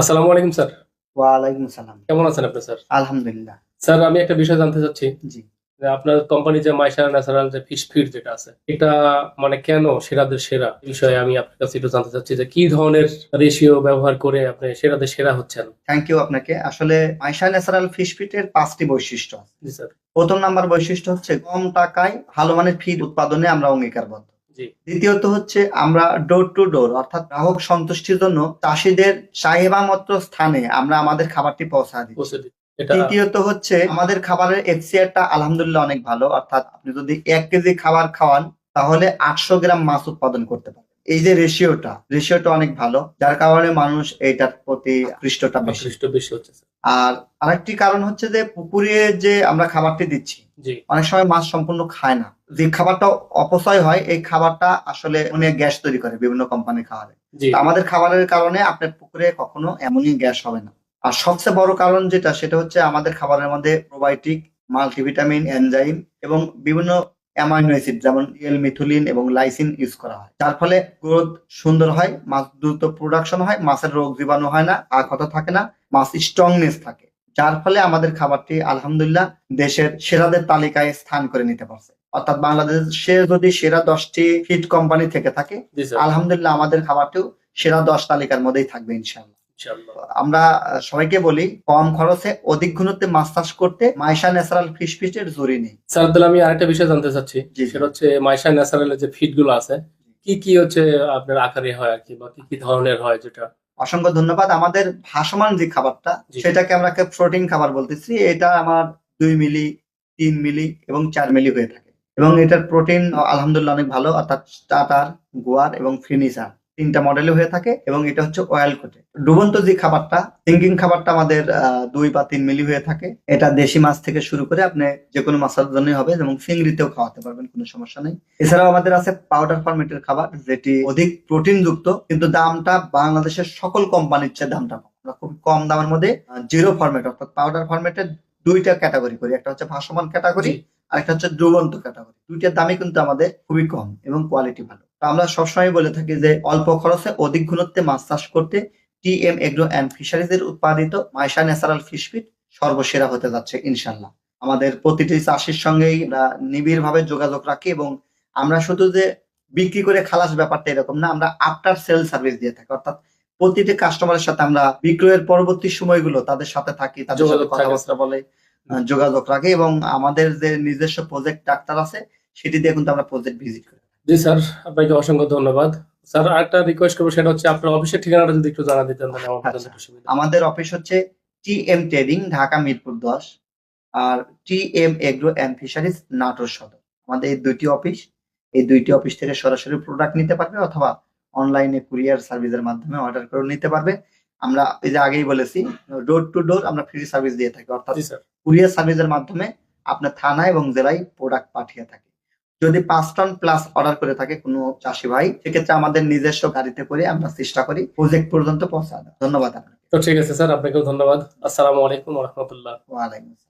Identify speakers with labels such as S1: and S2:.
S1: আসসালামু আলাইকুম স্যার।
S2: ওয়ালাইকুম সালাম।
S1: কেমন আছেন আপনি স্যার?
S2: আলহামদুলিল্লাহ।
S1: স্যার আমি একটা বিষয় জানতে চাচ্ছি।
S2: জি।
S1: আপনার কোম্পানি যে মাইশা ন্যাচারাল যে ফিশ ফিড যেটা আছে এটা মানে কেন সেরাদের সেরা? বিষয়ে আমি আপনার কাছে একটু জানতে চাচ্ছি যে কি ধরনের রেশিও ব্যবহার করে আপনি সেরাদের সেরা হচ্ছেন?
S2: থ্যাংক ইউ আপনাকে। আসলে মাইশা ন্যাচারাল ফিশ ফিটের পাঁচটি বৈশিষ্ট্য
S1: জি স্যার।
S2: প্রথম নাম্বার বৈশিষ্ট্য হচ্ছে কম টাকায় ভালো মানের ফিড উৎপাদনে আমরা অঙ্গীকারবদ্ধ দ্বিতীয়ত হচ্ছে আমরা ডোর টু ডোর অর্থাৎ গ্রাহক সন্তুষ্টির জন্য চাষিদের চাহিদা মতো স্থানে আমরা আমাদের খাবারটি পৌঁছা দিই।
S1: পৌঁছে
S2: তৃতীয়ত হচ্ছে আমাদের খাবারের এক্সিয়ারটা আলহামদুলিল্লাহ অনেক ভালো অর্থাৎ আপনি যদি এক কেজি খাবার খাওয়ান তাহলে আটশো গ্রাম মাছ উৎপাদন করতে পারবেন এই যে রেশিওটা রেশিওটা অনেক ভালো যার কারণে মানুষ এইটার প্রতি আকৃষ্টটা
S1: আকৃষ্ট বেশি হচ্ছে
S2: আর আরেকটি কারণ হচ্ছে যে পুকুরে যে আমরা খাবারটি দিচ্ছি অনেক সময় মাছ সম্পূর্ণ খায় না। যে খাবারটা অপচয় হয় এই খাবারটা আসলে অনেক গ্যাস তৈরি করে বিভিন্ন কোম্পানির খাবারে। আমাদের খাবারের কারণে আপনার পুকুরে কখনো এমনই গ্যাস হবে না। আর সবচেয়ে বড় কারণ যেটা সেটা হচ্ছে আমাদের খাবারের মধ্যে প্রোবায়োটিক মাল্টিভিটামিন এনজাইম এবং বিভিন্ন অ্যামাইনো অ্যাসিড যেমন এল মিথুলিন এবং লাইসিন ইউজ করা হয়। যার ফলে গ্রোথ সুন্দর হয় মাছ দ্রুত প্রোডাকশন হয় মাছের রোগ জীবাণু হয় না আর কথা থাকে না মাছ স্ট্রংনেস থাকে। যার ফলে আমাদের খাবারটি আলহামদুলিল্লাহ দেশের সেরাদের তালিকায় স্থান করে নিতে পারছে। অর্থাৎ বাংলাদেশে যদি সেরা দশটি ফিড কোম্পানি থেকে থাকে আলহামদুলিল্লাহ আমাদের খাবারটিও সেরা দশ তালিকার মধ্যেই থাকবে ইনশাল্লাহ আমরা সবাইকে বলি কম খরচে অধিক ঘনত্বে মাছ চাষ করতে মাইশা ন্যাচারাল ফিশ ফিশের জরুরি নেই।
S1: স্যার তাহলে আমি আরেকটা বিষয় জানতে চাচ্ছি। সেটা হচ্ছে মাইশা ন্যাচারালের যে ফিডগুলো আছে কি কি হচ্ছে আপনার আকারে হয় আর কি বা কি কি ধরনের হয় যেটা?
S2: অসংখ্য ধন্যবাদ। আমাদের ভাসমান যে খাবারটা সেটাকে আমরা প্রোটিন খাবার বলতেছি। এটা আমার দুই মিলি তিন মিলি এবং চার মিলি হয়ে থাকে। এবং এটার প্রোটিন আলহামদুলিল্লাহ অনেক ভালো। অর্থাৎ স্টার্টার গোয়ার এবং ফিনিশার তিনটা মডেলে হয়ে থাকে এবং এটা হচ্ছে অয়েল কোটে ডুবন্ত যে খাবারটা সিঙ্কিং খাবারটা আমাদের দুই বা তিন মিলি হয়ে থাকে। এটা দেশি মাছ থেকে শুরু করে আপনি যে কোনো মাছের জন্যই হবে এবং চিংড়িতেও খাওয়াতে পারবেন কোনো সমস্যা নেই। এছাড়াও আমাদের আছে পাউডার ফরমেটের খাবার যেটি অধিক প্রোটিন যুক্ত কিন্তু দামটা বাংলাদেশের সকল কোম্পানির চেয়ে দামটা আমরা খুব কম দামের মধ্যে জিরো ফরমেট অর্থাৎ পাউডার ফরমেটের দুইটা ক্যাটাগরি করি। একটা হচ্ছে ভাসমান ক্যাটাগরি আর একটা হচ্ছে ডুবন্ত ক্যাটাগরি দুইটার দামই কিন্তু আমাদের খুবই কম এবং কোয়ালিটি ভালো। আমরা সবসময় বলে থাকি যে অল্প খরচে অধিক ঘনত্বে মাছ চাষ করতে T M agro and fisheries এর উৎপাদিত মাইশা ন্যাচারাল ফিশ ফিট সর্বসেরা হতে যাচ্ছে ইনশাল্লাহ আমাদের প্রতিটি চাষির সঙ্গেই আমরা নিবিড় ভাবে যোগাযোগ রাখি এবং আমরা শুধু যে বিক্রি করে খালাস ব্যাপারটা এরকম না আমরা আফটার সেল সার্ভিস দিয়ে থাকি। অর্থাৎ প্রতিটি কাস্টমারের সাথে আমরা বিক্রয়ের পরবর্তী সময়গুলো তাদের সাথে থাকি তাদের সাথে কথাবার্তা বলে যোগাযোগ রাখি এবং আমাদের যে নিজস্ব প্রজেক্ট ডাক্তার আছে সেটি দিয়ে কিন্তু আমরা প্রজেক্ট ভিজিট করি।
S1: জি স্যার আপনাকে অসংখ্য ধন্যবাদ। স্যার আরেকটা রিকোয়েস্ট করব সেটা হচ্ছে আপনার অফিসের ঠিকানাটা যদি একটু জানা দিতেন তাহলে আমার জন্য
S2: আচ্ছা।
S1: একটু সুবিধা
S2: আমাদের অফিস হচ্ছে T M trading Dhaka Mirpur দশ আর T M agro and fisheries Natore Sadar. আমাদের এই দুইটি অফিস এই দুইটি অফিস থেকে সরাসরি প্রোডাক্ট নিতে পারবে অথবা অনলাইনে কুরিয়ার সার্ভিসের মাধ্যমে অর্ডার করে নিতে পারবে। আমরা এই যে আগেই বলেছি ডোর টু ডোর আমরা ফ্রি সার্ভিস দিয়ে থাকি অর্থাৎ কুরিয়ার সার্ভিসের মাধ্যমে আপনার থানা এবং জেলায় প্রোডাক্ট পাঠিয়ে থাকে। যদি পাঁচ টন প্লাস অর্ডার করে থাকে কোনো চাষি ভাই সেক্ষেত্রে আমাদের নিজস্ব গাড়িতে করে আমরা চেষ্টা করি প্রজেক্ট পর্যন্ত পৌঁছা। ধন্যবাদ আপনাকে।
S1: তো ঠিক আছে স্যার আপনাকেও ধন্যবাদ। আসসালামু আলাইকুম রহমতুল্লাহ।
S2: ওয়ালাইকুম